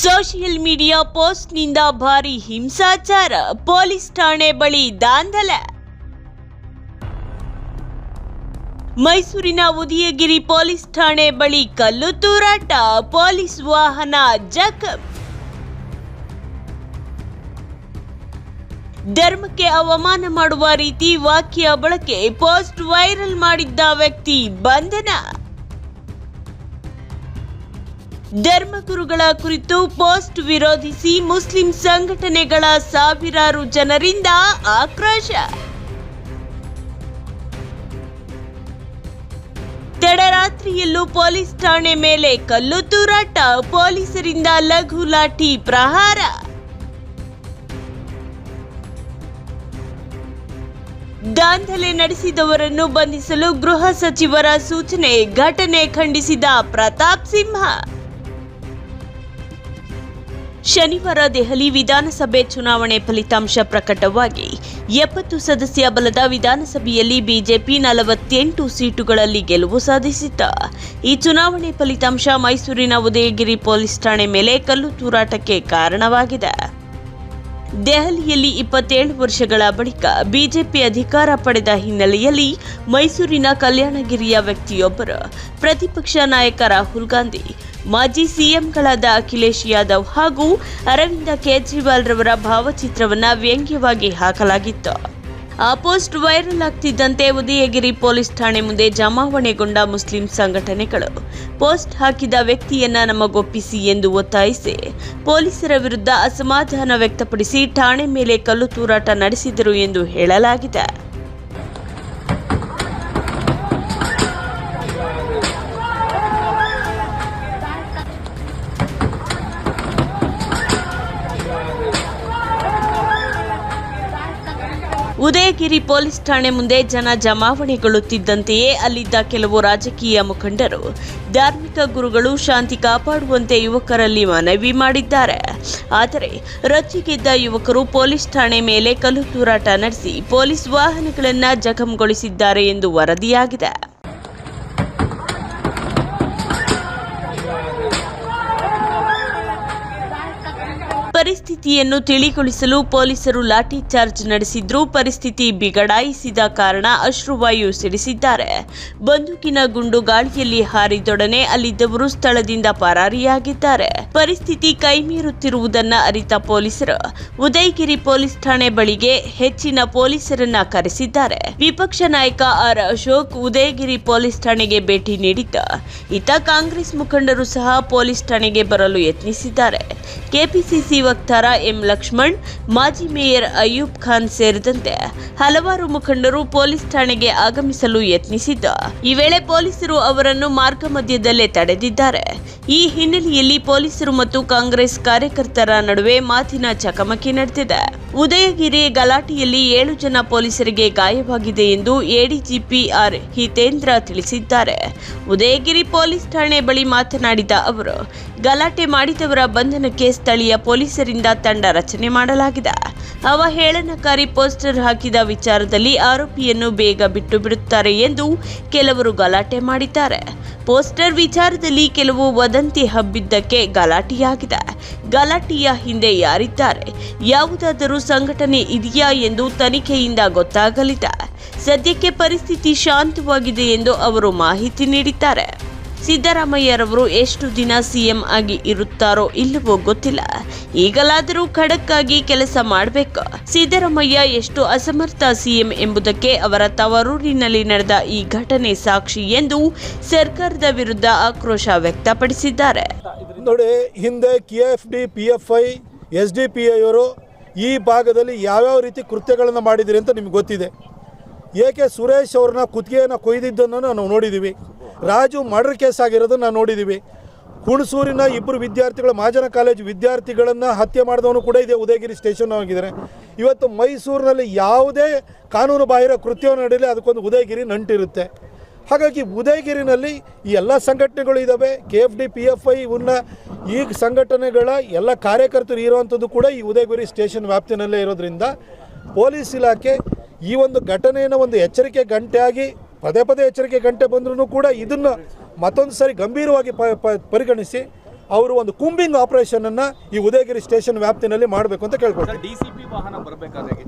Social media ಪೋಸ್ಟ್ನಿಂದ ಭಾರಿ ಹಿಂಸಾಚಾರ, police ಠಾಣೆ ಬಳಿ ದಾಂಧಲೆ. ಮೈಸೂರಿನ ಉದಯಗಿರಿ ಪೊಲೀಸ್ ಠಾಣೆ ಬಳಿ ಕಲ್ಲು ತೂರಾಟ, ಪೊಲೀಸ್ ವಾಹನ ಜಖಂ. ಧರ್ಮಕ್ಕೆ ಅವಮಾನ ಮಾಡುವ ರೀತಿ ವಾಕ್ಯ ಬಳಕೆ ಪೋಸ್ಟ್ ವೈರಲ್ ಮಾಡಿದ್ದ ವ್ಯಕ್ತಿ ಬಂಧನ. ಧರ್ಮಗುರುಗಳ ಕುರಿತು ಪೋಸ್ಟ್ ವಿರೋಧಿಸಿ ಮುಸ್ಲಿಂ ಸಂಘಟನೆಗಳ ಸಾವಿರಾರು ಜನರಿಂದ ಆಕ್ರೋಶ. ತಡರಾತ್ರಿಯಲ್ಲೂ ಪೊಲೀಸ್ ಠಾಣೆ ಮೇಲೆ ಕಲ್ಲು ತೂರಾಟ, ಪೊಲೀಸರಿಂದ ಲಘು ಲಾಠಿ ಪ್ರಹಾರ. ದಾಂಧಲೆ ನಡೆಸಿದವರನ್ನು ಬಂಧಿಸಲು ಗೃಹ ಸಚಿವರ ಸೂಚನೆ, ಘಟನೆ ಖಂಡಿಸಿದ ಪ್ರತಾಪ್ ಸಿಂಹ. ಶನಿವಾರ ದೆಹಲಿ ವಿಧಾನಸಭೆ ಚುನಾವಣೆ ಫಲಿತಾಂಶ ಪ್ರಕಟವಾಗಿ ಎಪ್ಪತ್ತು ಸದಸ್ಯ ಬಲದ ವಿಧಾನಸಭೆಯಲ್ಲಿ ಬಿಜೆಪಿ ನಲವತ್ತೆಂಟು ಸೀಟುಗಳಲ್ಲಿ ಗೆಲುವು ಸಾಧಿಸಿತ ಈ ಚುನಾವಣೆ ಫಲಿತಾಂಶ ಮೈಸೂರಿನ ಉದಯಗಿರಿ ಪೊಲೀಸ್ ಠಾಣೆ ಮೇಲೆ ಕಲ್ಲು ತೂರಾಟಕ್ಕೆ ಕಾರಣವಾಗಿದೆ. ದೆಹಲಿಯಲ್ಲಿ ಇಪ್ಪತ್ತೇಳು ವರ್ಷಗಳ ಬಳಿಕ ಬಿಜೆಪಿ ಅಧಿಕಾರ ಪಡೆದ ಹಿನ್ನೆಲೆಯಲ್ಲಿ ಮೈಸೂರಿನ ಕಲ್ಯಾಣಗಿರಿಯ ವ್ಯಕ್ತಿಯೊಬ್ಬರು ಪ್ರತಿಪಕ್ಷ ನಾಯಕ ರಾಹುಲ್ ಗಾಂಧಿ, ಮಾಜಿ ಸಿಎಂಗಳಾದ ಅಖಿಲೇಶ್ ಯಾದವ್ ಹಾಗೂ ಅರವಿಂದ ಕೇಜ್ರಿವಾಲ್ ರವರ ಭಾವಚಿತ್ರವನ್ನು ವ್ಯಂಗ್ಯವಾಗಿ ಹಾಕಲಾಗಿತ್ತು. ಆ ಪೋಸ್ಟ್ ವೈರಲ್ ಆಗ್ತಿದ್ದಂತೆ ಉದಯಗಿರಿ ಪೊಲೀಸ್ ಠಾಣೆ ಮುಂದೆ ಜಮಾವಣೆಗೊಂಡ ಮುಸ್ಲಿಂ ಸಂಘಟನೆಗಳು ಪೋಸ್ಟ್ ಹಾಕಿದ ವ್ಯಕ್ತಿಯನ್ನ ನಮಗೊಪ್ಪಿಸಿ ಎಂದು ಒತ್ತಾಯಿಸಿ ಪೊಲೀಸರ ವಿರುದ್ಧ ಅಸಮಾಧಾನ ವ್ಯಕ್ತಪಡಿಸಿ ಠಾಣೆ ಮೇಲೆ ಕಲ್ಲು ತೂರಾಟ ನಡೆಸಿದರು ಎಂದು ಹೇಳಲಾಗಿದೆ. ಉದಯಗಿರಿ ಪೊಲೀಸ್ ಠಾಣೆ ಮುಂದೆ ಜನ ಜಮಾವಣೆಗೊಳ್ಳುತ್ತಿದ್ದಂತೆಯೇ ಅಲ್ಲಿದ್ದ ಕೆಲವು ರಾಜಕೀಯ ಮುಖಂಡರು, ಧಾರ್ಮಿಕ ಗುರುಗಳು ಶಾಂತಿ ಕಾಪಾಡುವಂತೆ ಯುವಕರಲ್ಲಿ ಮನವಿ ಮಾಡಿದ್ದಾರೆ. ಆದರೆ ರಚ್ಚಿಗೆದ್ದ ಯುವಕರು ಪೊಲೀಸ್ ಠಾಣೆ ಮೇಲೆ ಕಲ್ಲು ತೂರಾಟ ನಡೆಸಿ ಪೊಲೀಸ್ ವಾಹನಗಳನ್ನು ಜಖಂಗೊಳಿಸಿದ್ದಾರೆ ಎಂದು ವರದಿಯಾಗಿದೆ. ಪರಿಸ್ಥಿತಿಯನ್ನು ತಿಳಿಗೊಳಿಸಲು ಪೊಲೀಸರು ಲಾಠಿ ಚಾರ್ಜ್ ನಡೆಸಿದ್ರು. ಪರಿಸ್ಥಿತಿ ಬಿಗಡಾಯಿಸಿದ ಕಾರಣ ಅಶ್ರುವಾಯು ಸಿಡಿಸಿದ್ದಾರೆ. ಬಂದೂಕಿನ ಗುಂಡು ಗಾಳಿಯಲ್ಲಿ ಹಾರಿದೊಡನೆ ಅಲ್ಲಿದ್ದವರು ಸ್ಥಳದಿಂದ ಪರಾರಿಯಾಗಿದ್ದಾರೆ. ಪರಿಸ್ಥಿತಿ ಕೈಮೀರುತ್ತಿರುವುದನ್ನು ಅರಿತ ಪೊಲೀಸರು. ಉದಯಗಿರಿ ಪೊಲೀಸ್ ಠಾಣೆ ಬಳಿಗೆ ಹೆಚ್ಚಿನ ಪೊಲೀಸರನ್ನ ಕರೆಸಿದ್ದಾರೆ. ವಿಪಕ್ಷ ನಾಯಕ ಆರ್ ಅಶೋಕ್ ಉದಯಗಿರಿ ಪೊಲೀಸ್ ಠಾಣೆಗೆ ಭೇಟಿ ನೀಡಿದ್ದ. ಇತ್ತ ಕಾಂಗ್ರೆಸ್ ಮುಖಂಡರು ಸಹ ಪೊಲೀಸ್ ಠಾಣೆಗೆ ಬರಲು ಯತ್ನಿಸಿದ್ದಾರೆ. ಕೆಪಿಸಿಸಿ ವಕ್ತಾರ ಎಂ ಲಕ್ಷ್ಮಣ್, ಮಾಜಿ ಮೇಯರ್ ಅಯೂಬ್ ಖಾನ್ ಸೇರಿದಂತೆ ಹಲವಾರು ಮುಖಂಡರು ಪೊಲೀಸ್ ಠಾಣೆಗೆ ಆಗಮಿಸಲು ಯತ್ನಿಸಿದ್ದ. ಈ ವೇಳೆ ಪೊಲೀಸರು ಅವರನ್ನು ಮಾರ್ಗ ಮಧ್ಯದಲ್ಲೇ ತಡೆದಿದ್ದಾರೆ. ಈ ಹಿನ್ನೆಲೆಯಲ್ಲಿ ಪೊಲೀಸರು ಮತ್ತು ಕಾಂಗ್ರೆಸ್ ಕಾರ್ಯಕರ್ತರ ನಡುವೆ ಮಾತಿನ ಚಕಮಕಿ ನಡೆದಿದೆ. ಉದಯಗಿರಿ ಗಲಾಟೆಯಲ್ಲಿ ಏಳು ಜನ ಪೊಲೀಸರಿಗೆ ಗಾಯವಾಗಿದೆ ಎಂದು ಎಡಿಜಿಪಿ ಆರ್ ಹಿತೇಂದ್ರ ತಿಳಿಸಿದ್ದಾರೆ. ಉದಯಗಿರಿ ಪೊಲೀಸ್ ಠಾಣೆ ಬಳಿ ಮಾತನಾಡಿದ ಅವರು, ಗಲಾಟೆ ಮಾಡಿದವರ ಬಂಧನಕ್ಕೆ ಸ್ಥಳೀಯ ಪೊಲೀಸರಿಂದ ತಂಡ ರಚನೆ ಮಾಡಲಾಗಿದೆ. ಅವಹೇಳನಕಾರಿ ಪೋಸ್ಟರ್ ಹಾಕಿದ ವಿಚಾರದಲ್ಲಿ ಆರೋಪಿಯನ್ನು ಬೇಗ ಬಿಟ್ಟು ಬಿಡುತ್ತಾರೆ ಎಂದು ಕೆಲವರು ಗಲಾಟೆ ಮಾಡಿದ್ದಾರೆ. ಪೋಸ್ಟರ್ ವಿಚಾರದಲ್ಲಿ ಕೆಲವು ವದಂತಿ ಹಬ್ಬಿದ್ದಕ್ಕೆ ಗಲಾಟೆಯಾಗಿದೆ. ಗಲಾಟೆಯ ಹಿಂದೆ ಯಾರಿದ್ದಾರೆ? ಯಾವುದಾದರೂ ಸಂಘಟನೆ ಇದೆಯಾ ಎಂದು ತನಿಖೆಯಿಂದ ಗೊತ್ತಾಗಲಿದೆ. ಸದ್ಯಕ್ಕೆ ಪರಿಸ್ಥಿತಿ ಶಾಂತವಾಗಿದೆ ಎಂದು ಅವರು ಮಾಹಿತಿ ನೀಡಿದ್ದಾರೆ. ಸಿದ್ದರಾಮಯ್ಯರವರು ಎಷ್ಟು ದಿನ ಸಿಎಂ ಆಗಿ ಇರುತ್ತಾರೋ ಇಲ್ಲವೋ ಗೊತ್ತಿಲ್ಲ. ಈಗಲಾದರೂ ಖಡಕ್ ಕೆಲಸ ಮಾಡಬೇಕು. ಸಿದ್ದರಾಮಯ್ಯ ಎಷ್ಟು ಅಸಮರ್ಥ ಸಿಎಂ ಎಂಬುದಕ್ಕೆ ಅವರ ತವರೂರಿನಲ್ಲಿ ನಡೆದ ಈ ಘಟನೆ ಸಾಕ್ಷಿ ಎಂದು ಸರ್ಕಾರದ ವಿರುದ್ಧ ಆಕ್ರೋಶ ವ್ಯಕ್ತಪಡಿಸಿದ್ದಾರೆ. ನೋಡಿ, ಹಿಂದೆ D, P F I, S D P ಐವರು ಈ ಭಾಗದಲ್ಲಿ ಯಾವ್ಯಾವ ರೀತಿ ಕೃತ್ಯಗಳನ್ನು ಮಾಡಿದಿರಿ ಅಂತ ನಿಮ್ಗೆ ಗೊತ್ತಿದೆ. ಏಕೆ ಸುರೇಶ್ ಅವ್ರನ್ನ ಕುತ್ತಿಗೆಯನ್ನು ಕೊಯ್ದಿದ್ದನ್ನು ನಾವು ನೋಡಿದ್ದೀವಿ ರಾಜು ಮರ್ಡರ್ ಕೇಸ್ ಆಗಿರೋದನ್ನ ನೋಡಿದ್ದೀವಿ ಹುಣಸೂರಿನ ಇಬ್ಬರು ವಿದ್ಯಾರ್ಥಿಗಳು ಮಹಾಜನ ಕಾಲೇಜು ವಿದ್ಯಾರ್ಥಿಗಳನ್ನು ಹತ್ಯೆ ಮಾಡಿದವನು ಕೂಡ ಇದೆ, ಉದಯಗಿರಿ ಸ್ಟೇಷನ್ ಆಗಿದ್ದಾರೆ ಇವತ್ತು ಮೈಸೂರಿನಲ್ಲಿ ಯಾವುದೇ ಕಾನೂನು ಬಾಹಿರ ಕೃತ್ಯವನ್ನು ನಡೆಯಲಿ, ಅದಕ್ಕೊಂದು ಉದಯಗಿರಿ ನಂಟಿರುತ್ತೆ. ಹಾಗಾಗಿ ಉದಯಗಿರಿನಲ್ಲಿ ಈ ಎಲ್ಲ ಸಂಘಟನೆಗಳು ಇದ್ದಾವೆ K F D, P F I ಇವನ್ನ ಈ ಸಂಘಟನೆಗಳ ಎಲ್ಲ ಕಾರ್ಯಕರ್ತರು ಇರುವಂಥದ್ದು ಕೂಡ ಈ ಉದಯಗಿರಿ ಸ್ಟೇಷನ್ ವ್ಯಾಪ್ತಿನಲ್ಲೇ ಇರೋದ್ರಿಂದ ಪೊಲೀಸ್ ಇಲಾಖೆ ಈ ಒಂದು ಘಟನೆಯನ್ನು ಒಂದು ಎಚ್ಚರಿಕೆ ಗಂಟೆಯಾಗಿ ಪದೇ ಪದೇ ಎಚ್ಚರಿಕೆ ಗಂಟೆ ಬಂದ್ರೂ ಕೂಡ ಇದನ್ನು ಮತ್ತೊಂದು ಸಾರಿ ಗಂಭೀರವಾಗಿ ಪರಿಗಣಿಸಿ ಅವರು ಒಂದು ಕುಂಬಿಂಗ್ ಆಪರೇಷನ್ ಅನ್ನ ಈ ಉದಯಗಿರಿ ಸ್ಟೇಷನ್ ವ್ಯಾಪ್ತಿನಲ್ಲಿ ಮಾಡಬೇಕು ಅಂತ ಕೇಳ್ಕೊಳ್ತೀನಿ.